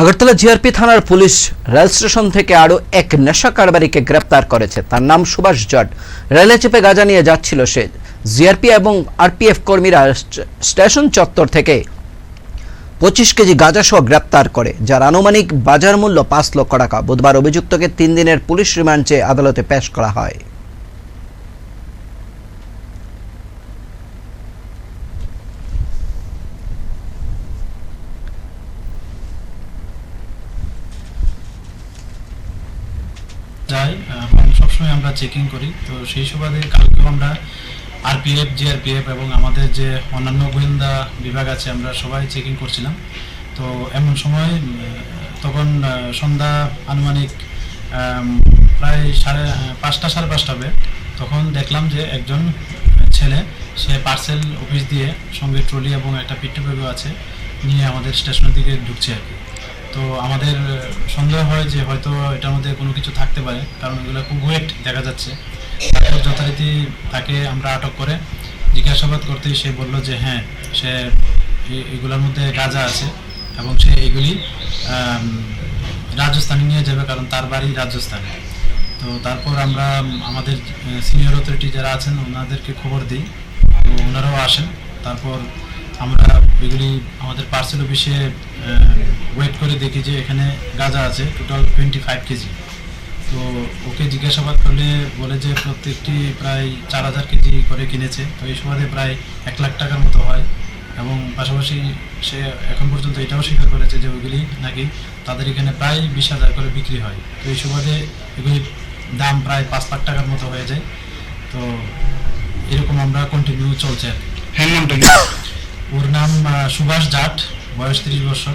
Agartala GRP থানার police rail station থেকে আরও এক নেশা কারবারিকে গ্রেপ্তার করেছে। তার নাম সুভাষ জট। রেলে চেপে গাঁজা নিয়ে যাচ্ছিল সে। জিআরপি এবং আরপিএফ কর্মীরা স্টেশন চত্বর থেকে পঁচিশ কেজি গাঁজা সহ গ্রেপ্তার করে, যার আনুমানিক বাজার মূল্য পাঁচ লক্ষ টাকা। বুধবার অভিযুক্তকে তিন দিনের পুলিশ রিমান্ড চেয়ে আদালতে পেশ করা হয়। যাই এবং সবসময় আমরা চেকিং করি। তো সেই সুবাদে কালকেও আমরা আরপিএফ জিআরপিএফ এবং আমাদের যে অন্যান্য গোয়েন্দা বিভাগ আছে, আমরা সবাই চেকিং করছিলাম। তো এমন সময় তখন সন্ধ্যা আনুমানিক প্রায় সাড়ে পাঁচটা সাড়ে পাঁচটা হবে তখন দেখলাম যে একজন ছেলে, সে পার্সেল অফিস দিয়ে সঙ্গে ট্রলি এবং একটা পিট্টু আছে, নিয়ে আমাদের স্টেশনের দিকে ঢুকছে আর কি। তো আমাদের সন্দেহ হয় যে হয়তো এটার মধ্যে কোনো কিছু থাকতে পারে, কারণ এগুলো খুব ওয়েট দেখা যাচ্ছে। যথারীতি তাকে আমরা আটক করে জিজ্ঞাসাবাদ করতেই সে বলল যে হ্যাঁ সে এগুলোর মধ্যে গাঁজা আছে এবং সে এগুলি রাজস্থানে নিয়ে যাবে, কারণ তার বাড়ি রাজস্থানে। তো তারপর আমরা আমাদের সিনিয়র অথরিটি যারা আছেন, ওনাদেরকে খবর দিই। তো ওনারাও আসেন। তারপর আমরা এগুলি আমাদের পার্সেল অফিসে ওয়েট করে দেখি যে এখানে গাঁজা আছে টোটাল টোয়েন্টি ফাইভ কেজি। তো ওকে জিজ্ঞাসাবাদ করলে বলে যে প্রত্যেকটি প্রায় চার হাজার কেজি করে কিনেছে। তো এই সুবাদে প্রায় এক লাখ টাকার মতো হয় এবং পাশাপাশি সে এখন পর্যন্ত এটাও স্বীকার করেছে যে ওইগুলি নাকি তাদের এখানে প্রায় বিশ হাজার করে বিক্রি হয়। তো এই সুবাদে এগুলির দাম প্রায় পাঁচ লাখ টাকার মতো হয়ে যায়। তো এরকম আমরা কন্টিনিউ চলছে আর কি। হ্যাঁ নামটা কি ওর নাম আহ, সুভাষ জাট বয়স তিরিশ বছর।